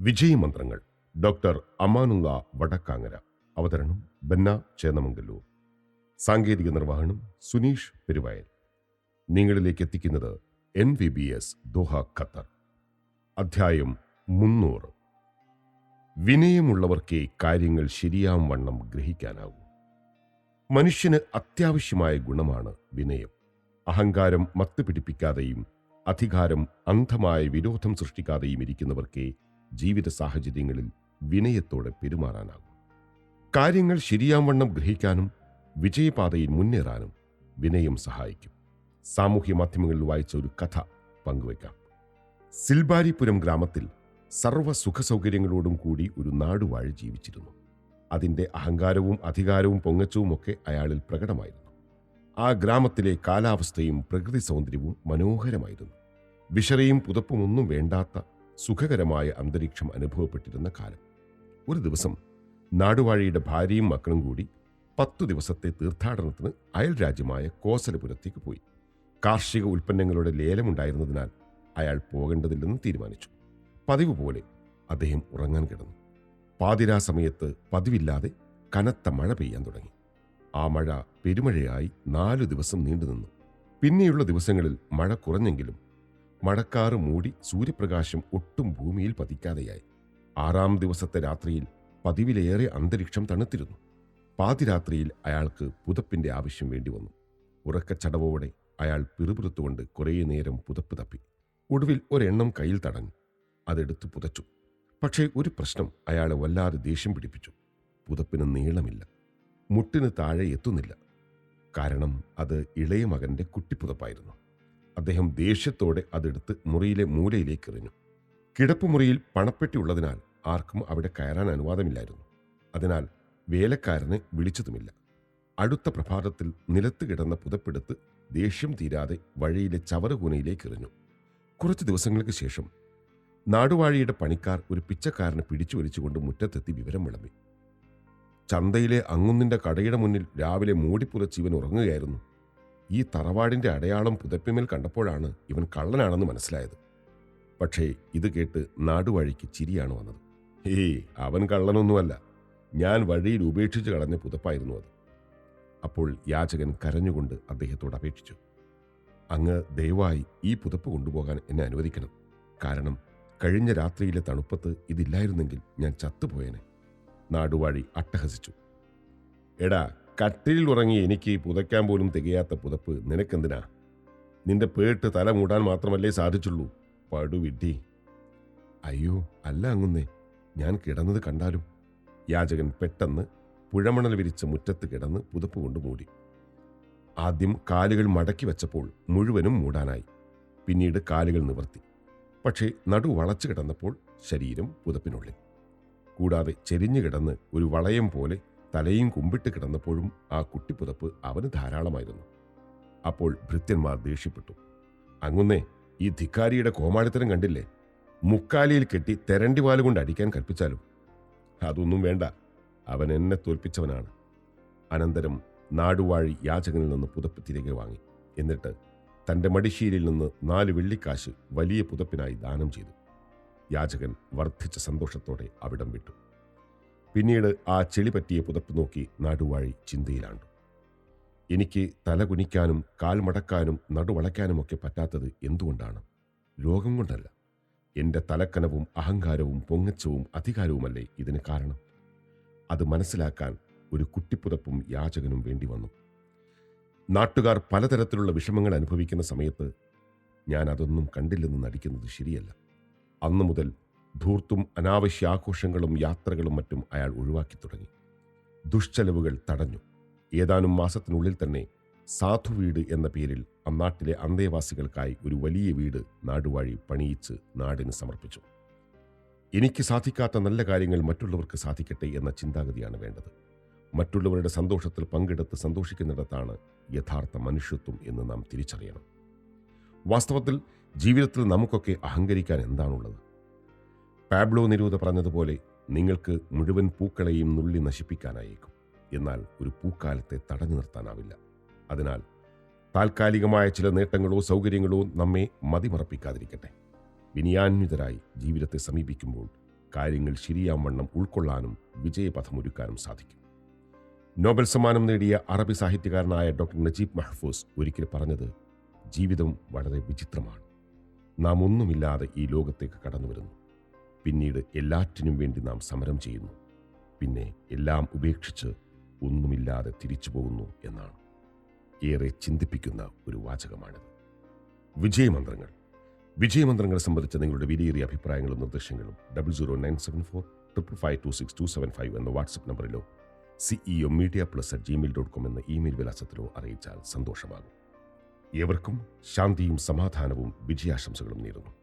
വിജയമന്ത്രങ്ങൾ doctor Amanullah Vadakkangara അവതരണം ബെന്ന ചേന്നമംഗല്ലൂർ. സാങ്കേതിക നിർവഹണം സുനീഷ് പെരുവയൽ. നിങ്ങളിലേക്ക് എത്തിക്കുന്നത് N V B S Doha Qatar. അധ്യായം മുന്നൂറ്. വിനയമുള്ളവർക്കേ കാര്യങ്ങൾ ശരിയാം വണ്ണം ഗ്രഹിക്കാനാവൂ. മനുഷ്യന് അത്യാവശ്യമായ ഗുണമാണ് വിനയം. അഹങ്കാരം മത്ത് പിടിപ്പിക്കാതെയും അധികാരം അന്ധമായ വിരോധം സൃഷ്ടിക്കാതെയും ഇരിക്കുന്നവർക്കേ ജീവിത സാഹചര്യങ്ങളിൽ വിനയത്തോടെ പെരുമാറാനാകും. കാര്യങ്ങൾ ശരിയാവണ്ണം ഗ്രഹിക്കാനും വിജയപാതയിൽ മുന്നേറാനും വിനയം സഹായിക്കും. സാമൂഹ്യ മാധ്യമങ്ങളിൽ വായിച്ച ഒരു കഥ പങ്കുവയ്ക്കാം. സിൽബാരിപുരം ഗ്രാമത്തിൽ സർവ സുഖസൗകര്യങ്ങളോടും കൂടി ഒരു നാടുവാഴി ജീവിച്ചിരുന്നു. അതിന്റെ അഹങ്കാരവും അധികാരവും പൊങ്ങച്ചവും ഒക്കെ അയാളിൽ പ്രകടമായിരുന്നു. ആ ഗ്രാമത്തിലെ കാലാവസ്ഥയും പ്രകൃതി സൗന്ദര്യവും മനോഹരമായിരുന്നു. വിഷറയും പുതപ്പുമൊന്നും വേണ്ടാത്ത സുഖകരമായ അന്തരീക്ഷം അനുഭവപ്പെട്ടിരുന്ന കാലം. ഒരു ദിവസം നാടുവാഴിയുടെ ഭാര്യയും മക്കളും കൂടി പത്തു ദിവസത്തെ തീർത്ഥാടനത്തിന് അയൽ രാജ്യമായ കോസലപുരത്തേക്ക് പോയി. കാർഷിക ഉൽപ്പന്നങ്ങളുടെ ലേലമുണ്ടായിരുന്നതിനാൽ അയാൾ പോകേണ്ടതില്ലെന്ന് തീരുമാനിച്ചു. പതിവ് പോലെ അദ്ദേഹം ഉറങ്ങാൻ കിടന്നു. പാതിരാ സമയത്ത് പതിവില്ലാതെ കനത്ത മഴ പെയ്യാൻ തുടങ്ങി. ആ മഴ പെരുമഴയായി നാലു ദിവസം നീണ്ടുനിന്നു. പിന്നെയുള്ള ദിവസങ്ങളിൽ മഴ കുറഞ്ഞെങ്കിലും മഴക്കാറ് മൂടി സൂര്യപ്രകാശം ഒട്ടും ഭൂമിയിൽ പതിക്കാതെയായി. ആറാം ദിവസത്തെ രാത്രിയിൽ പതിവിലേറെ അന്തരീക്ഷം തണുത്തിരുന്നു. പാതിരാത്രിയിൽ അയാൾക്ക് പുതപ്പിന്റെ ആവശ്യം വേണ്ടി വന്നു. ഉറക്കച്ചടവോടെ അയാൾ പിറുപിറുത്തുകൊണ്ട് കുറേ നേരം പുതപ്പ് തപ്പി. ഒടുവിൽ ഒരെണ്ണം കയ്യിൽ തടഞ്ഞു. അതെടുത്ത് പുതച്ചു. പക്ഷേ ഒരു പ്രശ്നം അയാളെ വല്ലാതെ ദേഷ്യം പിടിപ്പിച്ചു. പുതപ്പിന് നീളമില്ല. മുട്ടിന് താഴെ എത്തുന്നില്ല. കാരണം അത് ഇളയ മകന്റെ കുട്ടിപ്പുതപ്പായിരുന്നു. അദ്ദേഹം ദേഷ്യത്തോടെ അതെടുത്ത് മുറിയിലെ മൂലയിലേക്ക് എറിഞ്ഞു. കിടപ്പുമുറിയിൽ പണപ്പെട്ടി ഉള്ളതിനാൽ ആർക്കും അവിടെ കയറാൻ അനുവാദമില്ലായിരുന്നു. അതിനാൽ വേലക്കാരനെ വിളിച്ചതുമില്ല. അടുത്ത പ്രഭാതത്തിൽ നിലത്ത് കിടന്ന പുതപ്പെടുത്ത് ദേഷ്യം തീരാതെ വഴിയിലെ ചവറുകൂനയിലേക്ക് എറിഞ്ഞു. കുറച്ച് ദിവസങ്ങൾക്ക് ശേഷം നാടുവാഴിയുടെ പണിക്കാർ ഒരു പിച്ചക്കാരനെ പിടിച്ചു വലിച്ചുകൊണ്ട് മുറ്റത്തെത്തി വിവരം വിളമ്പി. ചന്തയിലെ അങ്ങുന്നിന്റെ കടയുടെ മുന്നിൽ രാവിലെ മൂടിപ്പുറച്ച് ഇവൻ ഉറങ്ങുകയായിരുന്നു. ഈ തറവാടിന്റെ അടയാളം പുതപ്പിമേൽ കണ്ടപ്പോഴാണ് ഇവൻ കള്ളനാണെന്ന് മനസ്സിലായത്. പക്ഷേ ഇത് കേട്ട് നാടുവഴിക്ക് ചിരിയാണ് വന്നത്. ഏയ് അവൻ കള്ളനൊന്നുമല്ല. ഞാൻ വഴിയിൽ ഉപേക്ഷിച്ച് കളഞ്ഞ പുതപ്പായിരുന്നു അത്. അപ്പോൾ യാചകൻ കരഞ്ഞുകൊണ്ട് അദ്ദേഹത്തോട് അപേക്ഷിച്ചു. അങ്ങ് ദയവായി ഈ പുതപ്പ് കൊണ്ടുപോകാൻ എന്നെ അനുവദിക്കണം. കാരണം കഴിഞ്ഞ രാത്രിയിലെ തണുപ്പത്ത് ഇതില്ലായിരുന്നെങ്കിൽ ഞാൻ ചത്തുപോയേനെ. നാടുവാഴി അട്ടഹസിച്ചു. എടാ കട്ടിലിൽ ഉറങ്ങി എനിക്ക് പുതയ്ക്കാൻ പോലും തികയാത്ത പുതപ്പ്. നിനക്കെന്തിനാ? നിന്റെ പേട്ട് തല മൂടാൻ മാത്രമല്ലേ സാധിച്ചുള്ളൂ. പടുവിഡ്ഢി അയ്യോ അല്ല അങ്ങുന്നേ. ഞാൻ കിടന്നത് കണ്ടാലും. യാചകൻ പെട്ടെന്ന് പുഴമണൽ വിരിച്ച മുറ്റത്ത് കിടന്ന് പുതപ്പ് കൊണ്ട് മൂടി. ആദ്യം കാലുകൾ മടക്കി വെച്ചപ്പോൾ മുഴുവനും മൂടാനായി. പിന്നീട് കാലുകൾ നിവർത്തി. പക്ഷേ നടു വളച്ചു കിടന്നപ്പോൾ ശരീരം പുതപ്പിനുള്ളിൽ. കൂടാതെ ചെരിഞ്ഞു കിടന്ന് ഒരു വളയം പോലെ തലയും കുമ്പിട്ട് കിടന്നപ്പോഴും ആ കുട്ടിപ്പുതപ്പ് അവന് ധാരാളമായിരുന്നു. അപ്പോൾ ഭൃത്യന്മാർ ദേഷ്യപ്പെട്ടു. അങ്ങുന്നേ ഈ ധിക്കാരിയുടെ കോമാളിത്തരം കണ്ടില്ലേ? മുക്കാലിയിൽ കെട്ടി തെരണ്ടി വാൽ കൊണ്ട് അടിക്കാൻ കൽപ്പിച്ചാലും. അതൊന്നും വേണ്ട. അവൻ എന്നെ തോൽപ്പിച്ചവനാണ്. അനന്തരം നാടുവാഴി യാചകനിൽ നിന്ന് പുതപ്പ് തിരികെ വാങ്ങി. എന്നിട്ട് തന്റെ മടിശീലിൽ നിന്ന് നാല് വെള്ളിക്കാശ് വലിയ പുതപ്പിനായി ദാനം ചെയ്തു. യാചകൻ വർദ്ധിച്ച സന്തോഷത്തോടെ അവിടം വിട്ടു. പിന്നീട് ആ ചെളി പറ്റിയ പുതപ്പ് നോക്കി നടുവാഴി ചിന്തയിലാണ്ടു. എനിക്ക് തല കുനിക്കാനും കാൽ മടക്കാനും നടുവളയ്ക്കാനുമൊക്കെ പറ്റാത്തത് എന്തുകൊണ്ടാണ്? രോഗം കൊണ്ടല്ല. എന്റെ തലക്കനവും അഹങ്കാരവും പൊങ്ങച്ചവും അധികാരവുമല്ലേ ഇതിന് കാരണം? അത് മനസ്സിലാക്കാൻ ഒരു കുട്ടിപ്പുതപ്പും യാചകനും വേണ്ടി വന്നു. നാട്ടുകാർ പലതരത്തിലുള്ള വിഷമങ്ങൾ അനുഭവിക്കുന്ന സമയത്ത് ഞാൻ അതൊന്നും കണ്ടില്ലെന്ന് നടിക്കുന്നത് ശരിയല്ല. അന്നു മുതൽ ധൂർത്തും അനാവശ്യ ആഘോഷങ്ങളും യാത്രകളും മറ്റും അയാൾ ഒഴിവാക്കി തുടങ്ങി. ദുഷ്ചെലവുകൾ തടഞ്ഞു. ഏതാനും മാസത്തിനുള്ളിൽ തന്നെ സാധു വീട് എന്ന പേരിൽ അന്നാട്ടിലെ അന്തേവാസികൾക്കായി ഒരു വലിയ വീട് നാടുവാഴി പണിയിച്ച് നാടിന് സമർപ്പിച്ചു. എനിക്ക് സാധിക്കാത്ത നല്ല കാര്യങ്ങൾ മറ്റുള്ളവർക്ക് സാധിക്കട്ടെ എന്ന ചിന്താഗതിയാണ് വേണ്ടത്. മറ്റുള്ളവരുടെ സന്തോഷത്തിൽ പങ്കെടുത്ത് സന്തോഷിക്കുന്നിടത്താണ് യഥാർത്ഥ മനുഷ്യത്വം എന്ന് നാം തിരിച്ചറിയണം. വാസ്തവത്തിൽ ജീവിതത്തിൽ നമുക്കൊക്കെ അഹങ്കരിക്കാൻ എന്താണുള്ളത്? പാബ്ലോ നിരൂത പറഞ്ഞതുപോലെ നിങ്ങൾക്ക് മുഴുവൻ പൂക്കളെയും നുള്ളി നശിപ്പിക്കാനായേക്കും. എന്നാൽ ഒരു പൂക്കാലത്തെ തടഞ്ഞു നിർത്താനാവില്ല. അതിനാൽ താൽക്കാലികമായ ചില നേട്ടങ്ങളോ സൗകര്യങ്ങളോ നമ്മെ മതിമറപ്പിക്കാതിരിക്കട്ടെ. വിനിയാന്വിതരായി ജീവിതത്തെ സമീപിക്കുമ്പോൾ കാര്യങ്ങൾ ശരിയാം വണ്ണം ഉൾക്കൊള്ളാനും വിജയപഥമൊരുക്കാനും സാധിക്കും. നോബൽ സമ്മാനം നേടിയ അറബി സാഹിത്യകാരനായ ഡോക്ടർ നജീബ് മഹ്ഫൂസ് ഒരിക്കൽ പറഞ്ഞത് ജീവിതം വളരെ വിചിത്രമാണ്. നാം ഒന്നുമില്ലാതെ ഈ ലോകത്തേക്ക് കടന്നു വരുന്നു പിന്നീട് എല്ലാറ്റിനും വേണ്ടി നാം സമരം ചെയ്യുന്നു. പിന്നെ എല്ലാം ഉപേക്ഷിച്ച് ഒന്നുമില്ലാതെ തിരിച്ചു പോകുന്നു എന്നാണ്. ഏറെ ചിന്തിപ്പിക്കുന്ന ഒരു വാചകമാണിത്. വിജയമന്ത്രങ്ങൾ. വിജയമന്ത്രങ്ങളെ സംബന്ധിച്ച നിങ്ങളുടെ വിലയേറിയ അഭിപ്രായങ്ങളും നിർദ്ദേശങ്ങളും double zero nine seven four triple five two six two seven five എന്ന WhatsApp നമ്പറിലോ CEO media plus at Gmail dot com എന്ന ഇമെയിൽ വിലാസത്തിലോ അറിയിച്ചാൽ സന്തോഷമാകും. ഏവർക്കും ശാന്തിയും സമാധാനവും വിജയാശംസകളും നേരുന്നു.